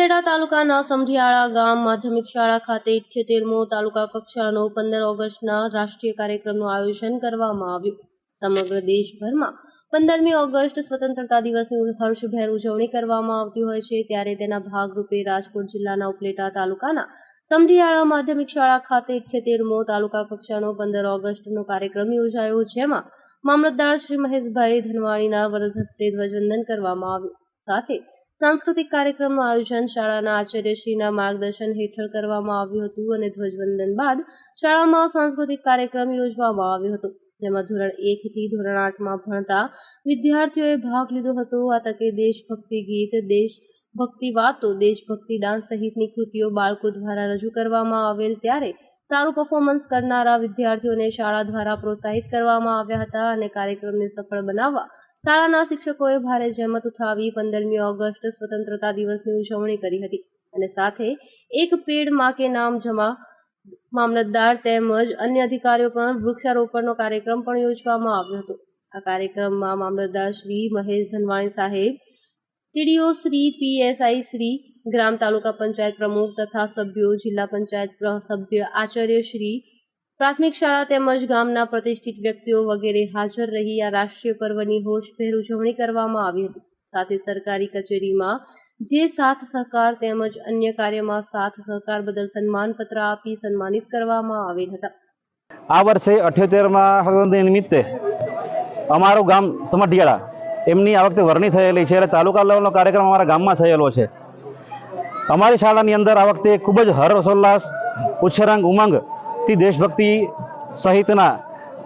ઉપલેટા તાલુકાના સમઢિયાળા ગામ માધ્યમિક શાળા ખાતે ઇઠ્યોતેરમો તાલુકા કક્ષાનો પંદર ઓગસ્ટના રાષ્ટ્રીય કાર્યક્રમનું આયોજન કરવામાં આવ્યું. સમગ્ર દેશભરમાં પંદરમી ઓગસ્ટ સ્વતંત્રતા દિવસની હર્ષભેર ઉજવણી કરવામાં આવતી હોય છે. ત્યારે તેના ભાગરૂપે રાજકોટ જિલ્લાના ઉપલેટા તાલુકાના સમઢિયાળા માધ્યમિક શાળા ખાતે ઇઠ્યોતેરમો તાલુકા કક્ષાનો પંદર ઓગસ્ટનો કાર્યક્રમ યોજાયો, જેમાં મામલતદાર શ્રી મહેશભાઈ ધનવાણીના વરદ હસ્તે ધ્વજવંદન કરવામાં આવ્યું. સાથે સાંસ્કૃતિક કાર્યક્રમનું આયોજન શાળાના આચાર્યશ્રીના માર્ગદર્શન હેઠળ કરવામાં આવ્યું હતું અને ધ્વજવંદન બાદ શાળામાં સાંસ્કૃતિક કાર્યક્રમ યોજવામાં આવ્યો હતો. જેમાં ધોરણ એક થી ધોરણ આઠમાં ભણતા વિદ્યાર્થીઓએ ભાગ લીધો હતો. આ તકે દેશભક્તિ ગીત દેશભક્તિ વાતો, દેશભક્તિ ડાન્સ સહિતની કૃતિઓ બાળકો દ્વારા રજૂ કરવામાં આવેલ ત્યારે સારું પરફોર્મન્સ કરનારા વિદ્યાર્થીઓને શાળા દ્વારા પ્રોત્સાહિત કરવામાં આવ્યા હતા અને કાર્યક્રમને સફળ બનાવવા શાળાના શિક્ષકોએ ભારે જહેમત ઉઠાવી પંદરમી ઓગસ્ટ સ્વતંત્રતા દિવસની ઉજવણી કરી હતી. અને સાથે એક પેડમાં કે નામ જમા મામલતદાર તેમજ અન્ય અધિકારીઓ પણ વૃક્ષારોપણનો કાર્યક્રમ પણ યોજવામાં આવ્યો હતો. આ કાર્યક્રમમાં મામલતદાર શ્રી મહેશ ધનવાણી સાહેબ, ટીડીઓ શ્રી પીએસઆઈ શ્રી, ગ્રામ તાલુકા પંચાયત પ્રમુખ તથા સભ્યો, જિલ્લા પંચાયત સભ્ય, આચાર્ય શ્રી, પ્રાથમિક શાળા તેમજ ગામના પ્રતિષ્ઠિત વ્યક્તિઓ વગેરે હાજર રહી આ રાષ્ટ્રીય પર્વની હોશભેર ઉજવણી કરવામાં આવી હતી. સાથે સરકારી કચેરીમાં જે સાથ સહકાર તેમજ અન્ય કાર્યમાં સાથ સહકાર બદલ સન્માનપત્ર આપી સન્માનિત કરવામાં આવેલ હતા. આ વર્ષે અઠ્યોતેરમાં નિમિત્તે અમારું ગામ સમઢિયાળા, એમની આ વખતે વરણી થયેલી છે એટલે તાલુકા લેવલનો કાર્યક્રમ અમારા ગામમાં થયેલો છે. અમારી શાળાની અંદર આ વખતે ખૂબ જ હર્ષોલ્લાસ ઉચ્છરાંગ ઉમંગથી દેશભક્તિ સહિતના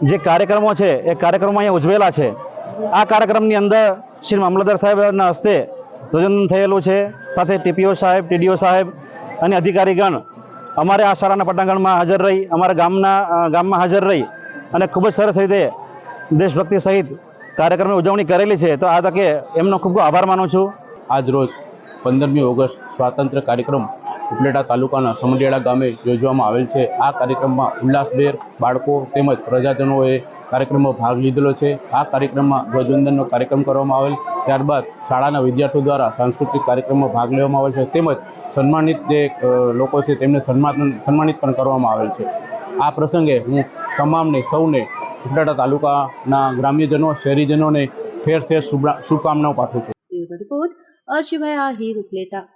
જે કાર્યક્રમો છે, એ કાર્યક્રમો અહીંયા ઉજવેલા છે. આ કાર્યક્રમની અંદર શ્રી મામલતદાર સાહેબના હસ્તે ધ્વજન થયેલું છે. સાથે ટીપીઓ સાહેબ, ટીડીઓ સાહેબ અને અધિકારીગણ અમારે આ શાળાના પટાંગણમાં હાજર રહી, અમારા ગામના ગામમાં હાજર રહી અને ખૂબ જ સરસ રીતે દેશભક્તિ સહિત કાર્યક્રમની ઉજવણી કરેલી છે. તો આ તકે એમનો ખૂબ આભાર માનું છું. આજ રોજ પંદરમી ઓગસ્ટ સ્વાતંત્ર્ય કાર્યક્રમ ઉપલેટા તાલુકાના સમડિયાળા ગામે યોજવામાં આવેલ છે. આ કાર્યક્રમમાં ઉલ્લાસભેર બાળકો તેમજ પ્રજાજનોએ કાર્યક્રમમાં ભાગ લીધેલો છે. આ કાર્યક્રમમાં ધ્વજવંદનનો કાર્યક્રમ કરવામાં આવેલ. ત્યારબાદ શાળાના વિદ્યાર્થીઓ દ્વારા સાંસ્કૃતિક કાર્યક્રમમાં ભાગ લેવામાં આવેલ છે. તેમજ સન્માનિત જે લોકો છે તેમને સન્માન, સન્માનિત પણ કરવામાં આવેલ છે. આ પ્રસંગે હું તમામને સૌને ઉપલેટા તાલુકાના ગ્રામ્યજનો, શહેરીજનોને ફેર ફેર શુભ- શુભકામનાઓ પાઠવું છું. રિપોર્ટ અર્શિભાઈ આહિર ઉપલેટા.